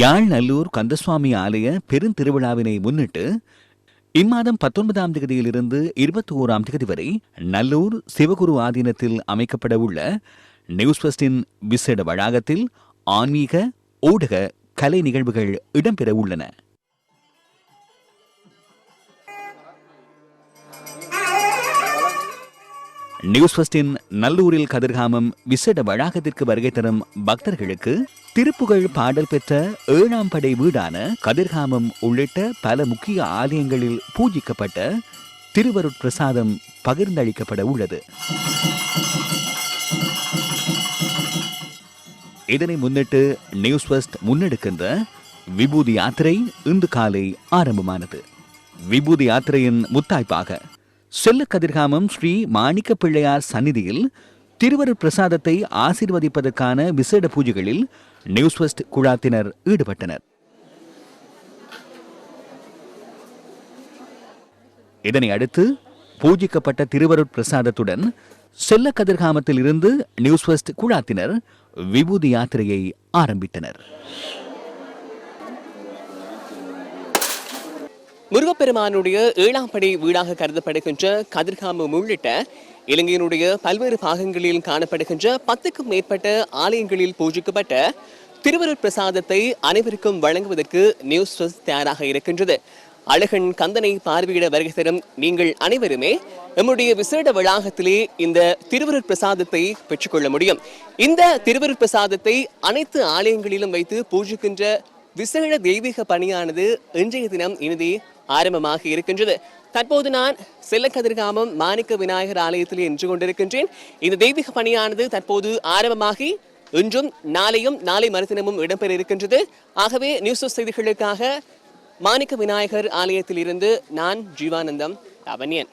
யாழ் நல்லூர் கந்தசுவாமி ஆலய பெருந்திருவிழாவினை முன்னிட்டு இம்மாதம் பத்தொன்பதாம் தேதியிலிருந்து இருபத்தி ஓராம் தேதி வரை நல்லூர் சிவகுரு ஆதீனத்தில் அமைக்கப்பட உள்ள நியூஸ் ஃபஸ்டின் விசேட வளாகத்தில் ஆன்மீக ஊடக கலை நிகழ்வுகள் இடம்பெற உள்ளன. நியூஸ் ஃபஸ்டின் நல்லூரில் கதிர்காமம் விசேட வளாகத்திற்கு வருகை தரும் பக்தர்களுக்கு திருப்புகழ் பாடல் பெற்ற ஏழாம் படை வீடான கதிர்காமம் உள்ளிட்ட பல முக்கிய ஆலயங்களில் பூஜிக்கப்பட்ட திருவருட்பிரசாதம் பகிர்ந்தளிக்கப்பட உள்ளது. இதனை முன்னிட்டு நியூஸ் ஃபர்ஸ்ட் முன்னெடுக்கின்ற விபூதி யாத்திரை இன்று காலை ஆரம்பமானது. விபூதி யாத்திரையின் முத்தாய்ப்பாக செல்ல கதிர்காமம் ஸ்ரீ மாணிக்க பிள்ளையார் சந்நிதியில் திருவருட் பிரசாதத்தை ஆசிர்வதிப்பதற்கான விசேட பூஜைகளில் நியூஸ் வெஸ்ட் குழாத்தினர் ஈடுபட்டனர். இதனை அடுத்து பூஜிக்கப்பட்ட திருவருட் பிரசாதத்துடன் செல்ல கதிர்காமத்தில் இருந்து நியூஸ் வெஸ்ட் குழாத்தினர் விபூதி யாத்திரையை ஆரம்பித்தனர். முருகப்பெருமானுடைய ஏழாம் படை வீடாக கருதப்படுகின்ற கதிர்காமம் உள்ளிட்ட இலங்கையினுடைய பல்வேறு பாகங்களில் காணப்படுகின்ற பத்துக்கும் மேற்பட்ட ஆலயங்களில் பூஜிக்கப்பட்ட திருவருட் பிரசாதத்தை அனைவருக்கும் வழங்குவதற்கு நியூஸ் தயாராக இருக்கின்றது. அழகன் கந்தனை பார்வையிட வருகை தரும் நீங்கள் அனைவருமே நம்முடைய விசேட வளாகத்திலே இந்த திருவருட் பிரசாதத்தை பெற்றுக்கொள்ள முடியும். இந்த திருவருட் பிரசாதத்தை அனைத்து ஆலயங்களிலும் வைத்து பூஜிக்கின்ற விசேட தெய்வீக பணியானது இன்றைய தினம் இனிதே ஆரம்பமாக இருக்கின்றது. தற்போது நான் செல்லக்கதிர்காமம் மாணிக்க விநாயகர் ஆலயத்தில் நின்று கொண்டிருக்கின்றேன். இந்த தெய்வீக பணியானது தற்போது ஆரம்பமாகி இன்றும் நாளையும் நாளை மறுதினமும் இடம்பெற இருக்கின்றது ஆகவே நியூஸ் செய்திகளுக்காக மாணிக்க விநாயகர் ஆலயத்தில் இருந்து நான் ஜீவானந்தம் அவன்யன்